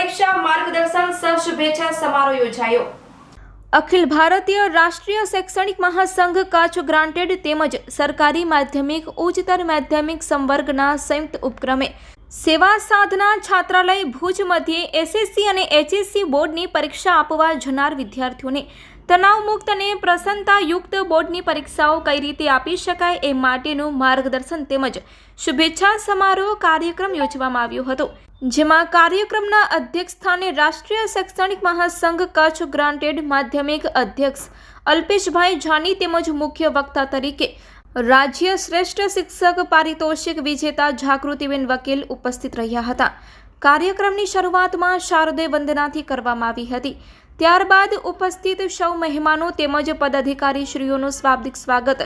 પરીક્ષા, માર્ગદર્શન સહ શુભેચ્છા સમારોહ યોજાયો. અખિલ ભારતીય રાષ્ટ્રીય શૈક્ષણિક મહાસંઘ કચ્છ ગ્રાન્ટેડ તેમજ સરકારી માધ્યમિક, ઉચ્ચતર માધ્યમિક સંવર્ગના સંયુક્ત ઉપક્રમે સેવા સાધના છાત્રાલય ભુજ મધ્યે એસએસસી અને એચએસસી બોર્ડની પરીક્ષા આપવા જનાર વિદ્યાર્થીઓને તણાવમુક્ત અને પ્રસન્નતાયુક્ત બોર્ડની પરીક્ષાઓ કઈ રીતે આપી શકાય એ માટેનું માર્ગદર્શન તેમજ શુભેચ્છા સમારોહ કાર્યક્રમ યોજવામાં આવ્યો હતો, જેમાં કાર્યક્રમના અધ્યક્ષ સ્થાને રાષ્ટ્રીય શૈક્ષણિક મહાસંઘ કચ્છ ગ્રાન્ટેડ માધ્યમિક અધ્યક્ષ અલ્પેશભાઈ જાની તેમજ મુખ્ય વક્તા તરીકે રાજ્ય શ્રેષ્ઠ શિક્ષક પારિતોષિક વિજેતા જાગૃતિબેન વકીલ ઉપસ્થિત રહ્યા હતા. કાર્યક્રમની શરૂઆતમાં શારદે વંદનાથી કરવામાં આવી હતી. ત્યારબાદ ઉપસ્થિત સૌ મહેમાનો તેમજ પદાધિકારીશ્રીઓનું શાબ્દિક સ્વાગત.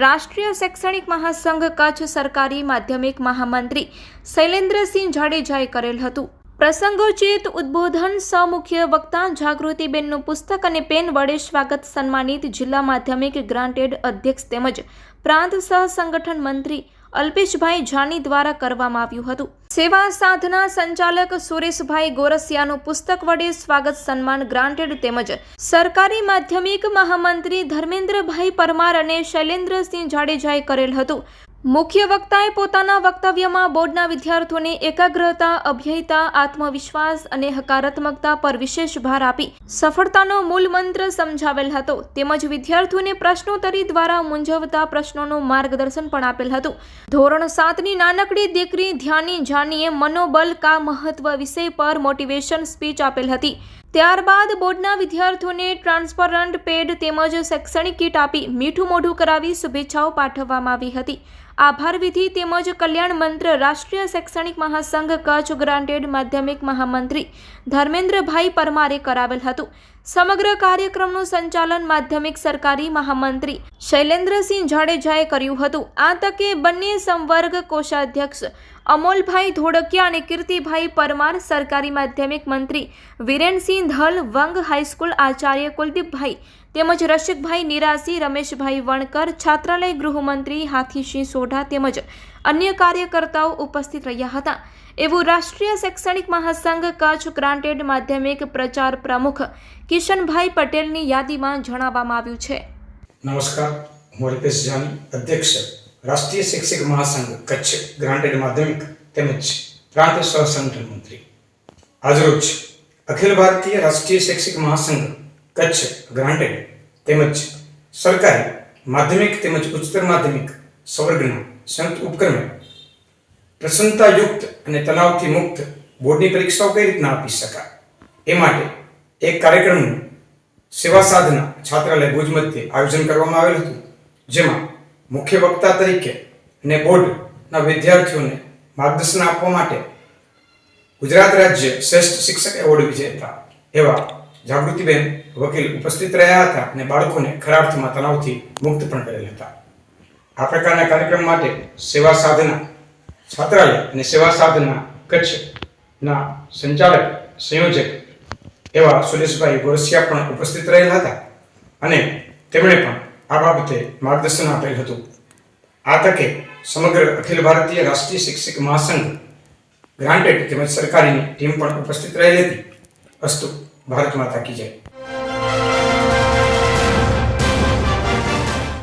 રાષ્ટ્રીય શૈક્ષણિક મહાસંઘ કચ્છ સરકારી માધ્યમિક મહામંત્રી શૈલેન્દ્રસિંહ જાડેજાએ કરેલ હતું. પ્રસંગોચિત ઉદ્બોધન મુખ્ય વક્તા જાગૃતિબેનનું પુસ્તક અને પેન વડે સ્વાગત સન્માનિત જિલ્લા માધ્યમિક ગ્રાન્ટેડ અધ્યક્ષ તેમજ પ્રાંત સહ સંગઠન મંત્રી અલ્પેશભાઈ જાની દ્વારા કરવામાં આવ્યું હતું. સેવા સાધના સંચાલક સુરેશભાઈ ગોરસિયાનું પુસ્તક વડે સ્વાગત સન્માન ગ્રાન્ટેડ તેમજ સરકારી માધ્યમિક મહામંત્રી ધર્મેન્દ્રભાઈ પરમાર અને શૈલેન્દ્રસિંહ જાડેજાએ કરેલ હતું. મુખ્ય વક્તાએ પોતાના વક્તવ્યમાં બોર્ડના વિદ્યાર્થીઓને એકાગ્રતા, અભ્યયતા, આત્મવિશ્વાસ અને હકારાત્મકતા પર વિશેષ ભાર આપી સફળતાનો મૂળ મંત્ર સમજાવેલ હતો. તેમજ વિદ્યાર્થીઓને પ્રશ્નોત્તરી દ્વારા મૂંઝવતા પ્રશ્નોનું માર્ગદર્શન પણ આપેલ હતું. ધોરણ સાતની નાનકડી દીકરી ધ્યાની જાનીએ મનોબલ કા મહત્વ વિષય પર મોટિવેશન સ્પીચ આપેલ હતી. ત્યારબાદ બોર્ડના વિદ્યાર્થીઓને ટ્રાન્સપરન્ટ પેડ તેમજ શૈક્ષણિક કીટ આપી મીઠું મોઢું કરાવી શુભેચ્છાઓ પાઠવવામાં આવી હતી. આભાર વિધિ તેમજ કલ્યાણ મંત્ર રાષ્ટ્રીય શૈક્ષણિક મહાસંઘ કચ્છ ગ્રાન્ટેડ માધ્યમિક મહામંત્રી ધર્મેન્દ્રભાઈ પરમારે કરાવેલ હતું. સમગ્ર કાર્યક્રમનું સંચાલન માધ્યમિક સરકારી મહામંત્રી શૈલેન્દ્રસિંહ જાડેજાએ કર્યું હતું. આ તકે બંને સંવર્ગ કોષાધ્યક્ષ અમોલભાઈ ધોળકિયા અને કીર્તિભાઈ પરમાર, સરકારી માધ્યમિક મંત્રી વિરેનસિંહ ધલ, વંગ હાઈસ્કૂલ આચાર્ય કુલદીપભાઈ તેમજ રસિકભાઈ નિરાસી, રમેશભાઈ વણકર, છાત્રાલય ગૃહમંત્રી હાથીસિંહ સોઢા તેમજ અન્ય કાર્યકર્તાઓ ઉપસ્થિત રહ્યા હતા. એવું રાષ્ટ્રીય શૈક્ષણિક મહાસંઘ કચ્છ ગ્રાન્ટેડ માધ્યમિક પ્રચાર પ્રમુખ કિશનભાઈ પટેલની યાદીમાં જણાવવામાં આવ્યું છે. નમસ્કાર, હું અલ્પેશ જાની, અધ્યક્ષ રાષ્ટ્રીય શિક્ષક મહાસંઘ કચ્છ ગ્રાન્ટેડ માધ્યમિક તેમજ પ્રાંત સંગઠન મંત્રી. આજરોજ અખિલ ભારતીય રાષ્ટ્રીય શૈક્ષિક મહાસંઘ કચ્છ ગ્રાન્ટેડ તેમજ સરકારી માધ્યમિક તેમજ ઉચ્ચતર માધ્યમિક સવર્ગના સંયુક્ત ઉપક્રમે પ્રસન્નતાયુક્ત અને તણાવથી મુક્ત બોર્ડની પરીક્ષાઓ કઈ રીતના આપી શકાય? એ માટે એક કાર્યક્રમનું સેવા સાધના છાત્રાલય ભુજ મધ્યે આયોજન કરવામાં આવેલ હતું, જેમાં મુખ્ય વક્તા તરીકે અને બોર્ડના વિદ્યાર્થીઓને માર્ગદર્શન આપવા માટે ગુજરાત રાજ્ય શ્રેષ્ઠ શિક્ષક એવોર્ડ વિજેતા એવા જાગૃતિબેન વકીલ ઉપસ્થિત રહ્યા હતા અને બાળકોને ખરા અર્થમાં તણાવથી મુક્ત પણ કરેલ હતા. આ પ્રકારના કાર્યક્રમ માટે સેવા સાધના છાત્રાલય અને સેવા સાધના કચ્છના સંચાલક, સંયોજક એવા સુરેશભાઈ ગોરસિયા પણ ઉપસ્થિત રહેલા હતા અને તેમણે પણ આ બાબતે માર્ગદર્શન આપેલ હતું. આ તકે સમગ્ર અખિલ ભારતીય રાષ્ટ્રીય શિક્ષક મહાસંઘ ગ્રાન્ટેડ તેમજ સરકારીની ટીમ પણ ઉપસ્થિત રહેલી હતી. અસ્તુ ભારત માતા કી જય.